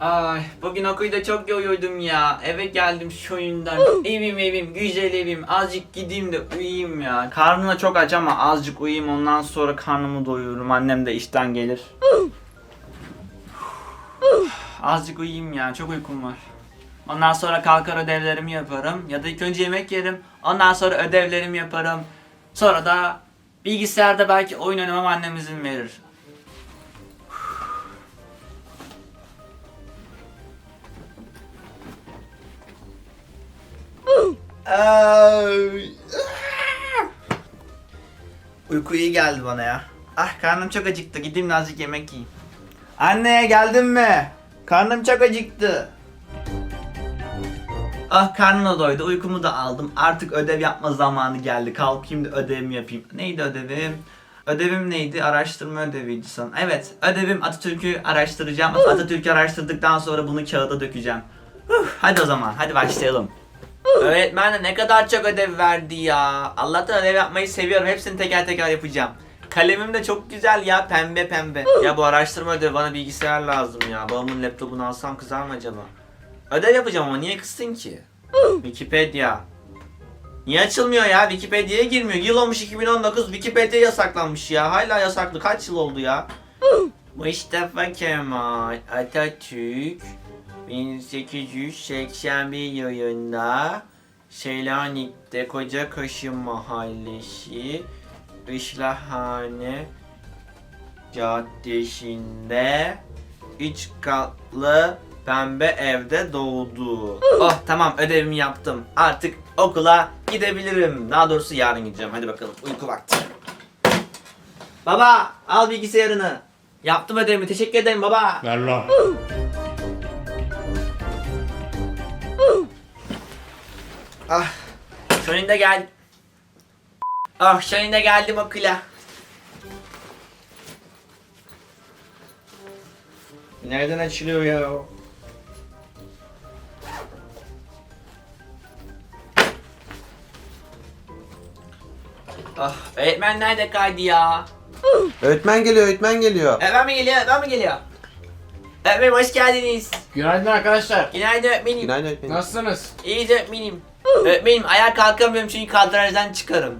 Ay bugün okulda çok yoruldum ya. Eve geldim şu oyundan. evim evim güzel evim. Azıcık gideyim de uyuyayım ya. Karnım da çok aç ama azıcık uyuyayım ondan sonra karnımı doyururum. Annem de işten gelir. azıcık uyuyayım ya çok uykum var. Ondan sonra kalkar ödevlerimi yaparım. Ya da ilk önce yemek yerim. Ondan sonra ödevlerimi yaparım. Sonra da bilgisayarda belki oyun oynamam annem izin verir. Uyku iyi geldi bana ya. Ah karnım çok acıktı. Gideyim de azıcık yemek yiyeyim. Anne geldin mi? Karnım çok acıktı. Ah karnım da doydu. Uykumu da aldım. Artık ödev yapma zamanı geldi. Kalkayım da ödevimi yapayım. Neydi ödevim? Ödevim neydi? Araştırma ödeviydi sanırım. Evet, ödevim Atatürk'ü araştıracağım. Atatürk'ü araştırdıktan sonra bunu kağıda dökeceğim. Huh, hadi o zaman, hadi başlayalım. Öğretmen de ne kadar çok ödev verdi ya. Allah'tan ödev yapmayı seviyorum. Hepsini teker teker yapacağım. Kalemim de çok güzel ya pembe pembe. Ya bu araştırma ödevi bana bilgisayar lazım ya. Babamın laptopunu alsam kızar mı acaba? Ödev yapacağım ama niye kızsın ki? Wikipedia. Niye açılmıyor ya? Wikipedia'ya girmiyor. Yıl olmuş 2019. Wikipedia yasaklanmış ya. Hala yasaklı. Kaç yıl oldu ya? Mustafa Kemal Atatürk 1881 yılında Selanik'te Kocakaşı Mahallesi Işlahane Caddesi'nde üç katlı pembe evde doğdu. Oh tamam ödevimi yaptım. Artık okula gidebilirim. Daha doğrusu yarın gideceğim. Hadi bakalım uyku vakti. Baba al bilgisayarını. Yaptım ödevimi. Teşekkür ederim baba. Ver lan. Ah. Sonunda gel. Ah sonunda geldim okula. Nereden açılıyor ya? Ah, öğretmen nerede kaydı ya? Öğretmen geliyor, öğretmen geliyor. Öğretmen mi geliyor? Öğretmen mi geliyor? Öğretmenim hoş geldiniz. Günaydın arkadaşlar. Günaydın öğretmenim. Günaydın öğretmenim. Nasılsınız? İyiyiz öğretmenim. Öğretmenim ayağa kalkamıyorum çünkü kadrajdan çıkarım.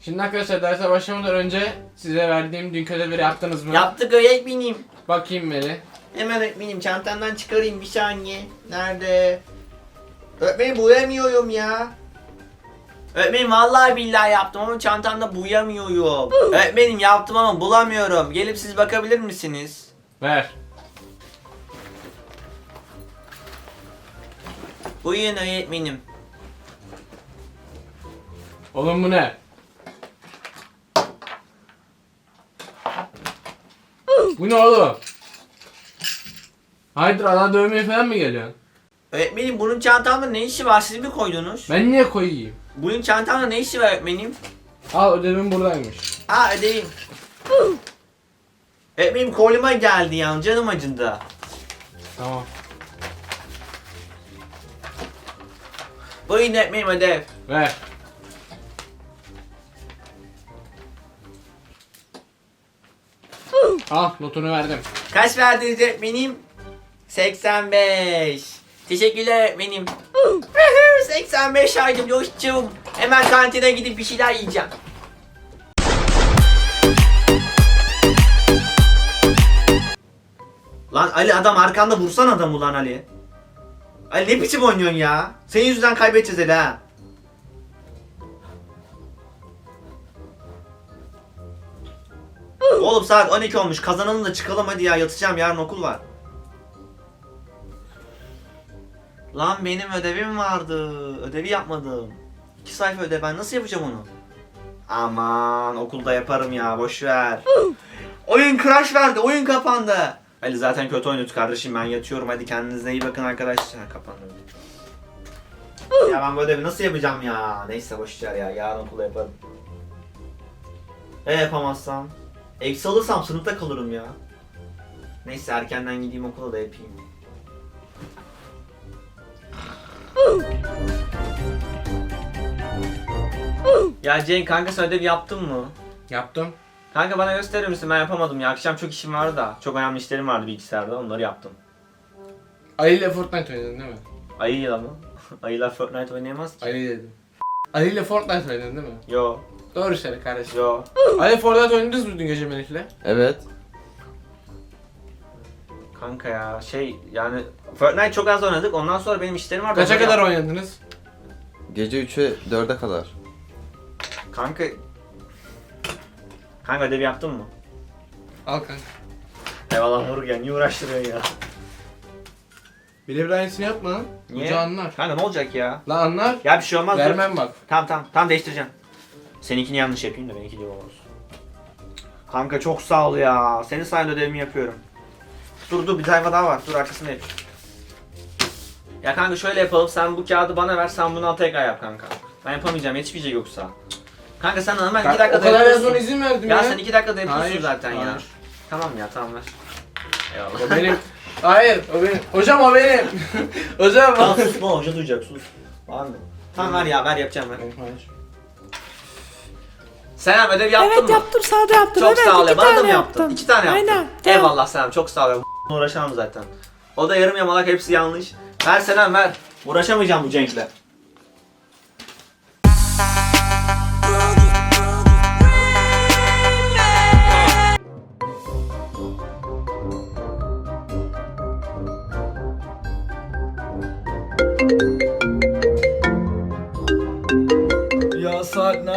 Şimdi arkadaşlar derse başlamadan önce size verdiğim dünkü ödevleri yaptınız mı? Yaptık öğretmenim. Bakayım beni. Hemen öğretmenim çantamdan çıkarayım bir saniye. Nerede? Öğretmenim boyamıyorum ya. Öğretmenim vallahi billahi yaptım ama çantamda boyamıyorum. öğretmenim yaptım ama bulamıyorum. Gelip siz bakabilir misiniz? Ver. Buyurun öğretmenim. Oğlum bu ne? bu ne oğlum? Haydır ana dövmeye falan mı geliyorsun? Öğretmenim bunun çantamda ne işi var? Siz mi koydunuz? Ben niye koyayım? Bunun çantamda ne işi var öğretmenim? Al ödevim buradaymış. Aa ödeyim. Öğretmenim koluma geldi ya canım acıdı. Tamam. Buyurun öğretmenim ödev. Ver. Al notunu verdim. Kaç verdiniz öğretmenim? 85. Teşekkürler öğretmenim. 85 aydım dostum. Hemen kantine gidip bir şeyler yiyeceğim. Lan Ali adam arkanda vursan adam ulan Ali. Ali ne biçim oynuyorsun ya? Senin yüzünden kaybedeceğiz Ali ha. Oğlum saat 12 olmuş. Kazanalım da çıkalım hadi ya. Yatacağım yarın okul var. Lan benim ödevim vardı. Ödevi yapmadım. İki sayfa ödev. Ben nasıl yapacağım onu? Aman okulda yaparım ya. Boş ver. oyun crash verdi. Oyun kapandı. Ali zaten kötü oynuyordu kardeşim. Ben yatıyorum. Hadi kendinize iyi bakın arkadaşlar. Kapandı. ya ben bu ödevi nasıl yapacağım ya? Neyse boş ver ya. Yarın okulda yaparım. E yapamazsam? Eksi alırsam sınıfta kalırım ya. Neyse erkenden gideyim okula da yapayım. ya Cenk kanka sen ödev yaptın mı? Yaptım. Kanka bana gösterir misin? Ben yapamadım ya. Akşam çok işim vardı da. Çok önemli işlerim vardı bilgisayarda. Onları yaptım. Ali ile Fortnite oynadın değil mi? Ayıyla mı? Ayılar Fortnite oynayamaz ki. Ali dedim. Ali ile Fortnite oynadın değil mi? Yo, Doğru söyle kardeşim. yo. Ali Fortnite oynadınız mı dün gece Melih'le? Evet. Kanka ya şey yani Fortnite çok az oynadık. Ondan sonra benim işlerim vardı. Kaça kadar oynadınız? Gece 3'e 4'e kadar. Kanka Kanka ödev yaptın mı? Al kanka. Eyvallah Nurgen ya niye uğraştırıyorsun ya? Birebir aynısını yapma lan. Niye? Hoca anlar. Kanka ne olacak ya? Lan anlar. Ya bir şey olmaz. dur. Vermem bak. Tamam tamam tamam değiştireceğim. Seninkini yanlış yapayım da benimki gibi olsun. Kanka çok sağ ol ya. Senin sayende ödevimi yapıyorum. Dur dur bir sayfa daha var. Dur arkasını yap. Ya kanka şöyle yapalım. Sen bu kağıdı bana ver. Sen bunu tekrar yap kanka. Ben yapamayacağım. Yetişmeyecek yoksa. Kanka sen hemen iki o dakikada kadar yapıyorsun. yazmana izin verdim ya. Ya sen iki dakikada yapıyorsun Hayır, zaten ya. hayır. Tamam ya tamam ver. Eyvallah. O benim. Hayır o benim. Hocam o benim. Hocam Tamam o. susma hoca duyacak sus. Var mı? Tamam ver ya ver yapacağım ver. Hayır. Selam ödev yaptın evet mı? yaptım sağda yaptım. Çok evet, sağ ol. Bana da mı yaptın? İki tane yaptın. Aynen. Eyvallah Selam. Çok sağ ol. Uğraşamam zaten. O da yarım yamalak hepsi yanlış. Ver Selam ver. Uğraşamayacağım bu Cenk'le.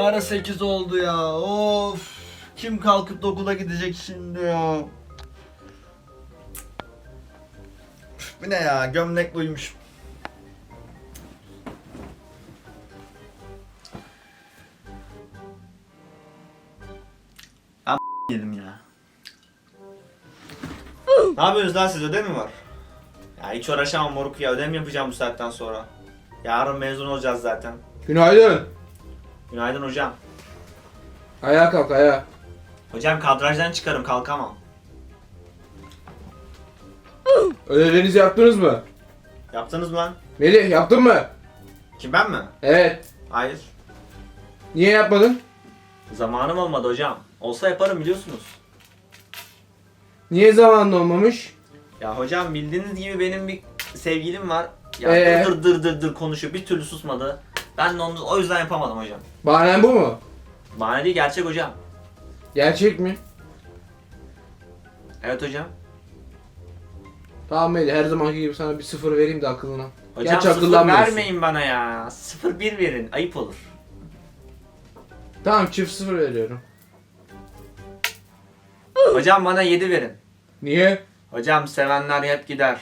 Ara 8 oldu ya. Of. Kim kalkıp da okula gidecek şimdi ya. Bu ne ya? Gömlek buymuş. Ben yedim ya. ne yapıyorsunuz lan siz ödev mi var? Ya hiç uğraşamam moruk ya ödev mi yapacağım bu saatten sonra? Yarın mezun olacağız zaten. Günaydın. Günaydın hocam. Ayağa kalk ayağa. Hocam kadrajdan çıkarım kalkamam. Ödevlerinizi yaptınız mı? Yaptınız mı lan? Melih yaptın mı? Kim ben mi? Evet. Hayır. Niye yapmadın? Zamanım olmadı hocam. Olsa yaparım biliyorsunuz. Niye zamanında olmamış? Ya hocam bildiğiniz gibi benim bir sevgilim var. Ya Ee? dır dır dır dır konuşuyor. Bir türlü susmadı. Ben de onu o yüzden yapamadım hocam. Bahanen bu mu? Bana değil gerçek hocam. Gerçek mi? Evet hocam. Tamam Melih her zamanki gibi sana bir sıfır vereyim de aklına. Hocam Gerçi sıfır akıllanmıyorsun. vermeyin bana ya. Sıfır bir verin. Ayıp olur. Tamam çift sıfır veriyorum. hocam bana 7 verin. Niye? Hocam sevenler hep gider.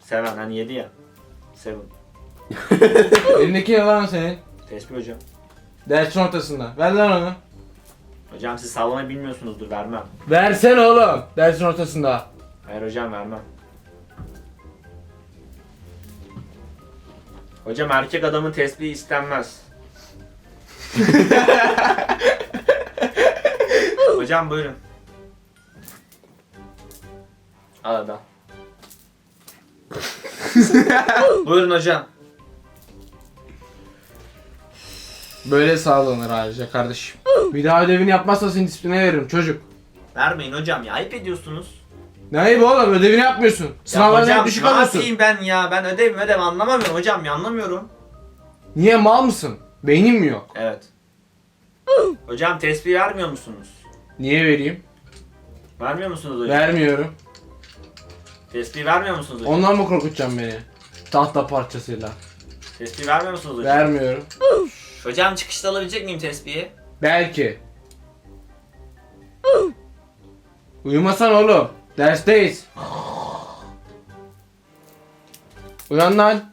Seven hani 7 ya. Seven. Elindeki ne lan senin? Tespih hocam. Dersin ortasında. Ver lan onu. Hocam siz sallamayı bilmiyorsunuzdur vermem. Versen oğlum. Dersin ortasında. Hayır hocam vermem. Hocam erkek adamın tesbihi istenmez. hocam buyurun. Al adam. Buyurun hocam. Böyle sağlanır ayrıca kardeşim. Bir daha ödevini yapmazsa seni disipline veririm çocuk. Vermeyin hocam ya ayıp ediyorsunuz. Ne ayıp oğlum ödevini yapmıyorsun. Ya Sınavlarına hocam hep düşük ne alıyorsun. yapayım ben ya ben ödev ödev anlamamıyorum hocam ya anlamıyorum. Niye mal mısın? Beynin mi yok? Evet. hocam tesbih vermiyor musunuz? Niye vereyim? Vermiyor musunuz hocam? Vermiyorum. Tesbih vermiyor musunuz hocam? Ondan mı korkutacaksın beni? Tahta parçasıyla. Tesbih vermiyor musunuz hocam? Vermiyorum. Hocam çıkışta alabilecek miyim tespihi? Belki. Uyumasan oğlum. Dersteyiz. Uyan lan.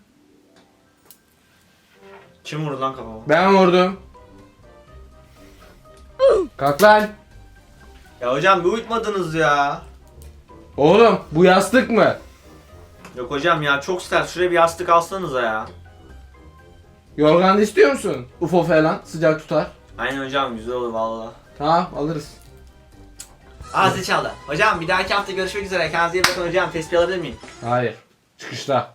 Kim vurdu lan kafama? Ben vurdum. Kalk lan. Ya hocam bir uyutmadınız ya. Oğlum bu yastık mı? Yok hocam ya çok sert. Şuraya bir yastık alsanıza ya. Yorgan da istiyor musun? UFO falan sıcak tutar. Aynen hocam güzel olur valla. Tamam alırız. Zil çaldı. Hocam bir dahaki hafta görüşmek üzere. Kendinize iyi bakın hocam. Tespih alabilir miyim? Hayır. Çıkışta.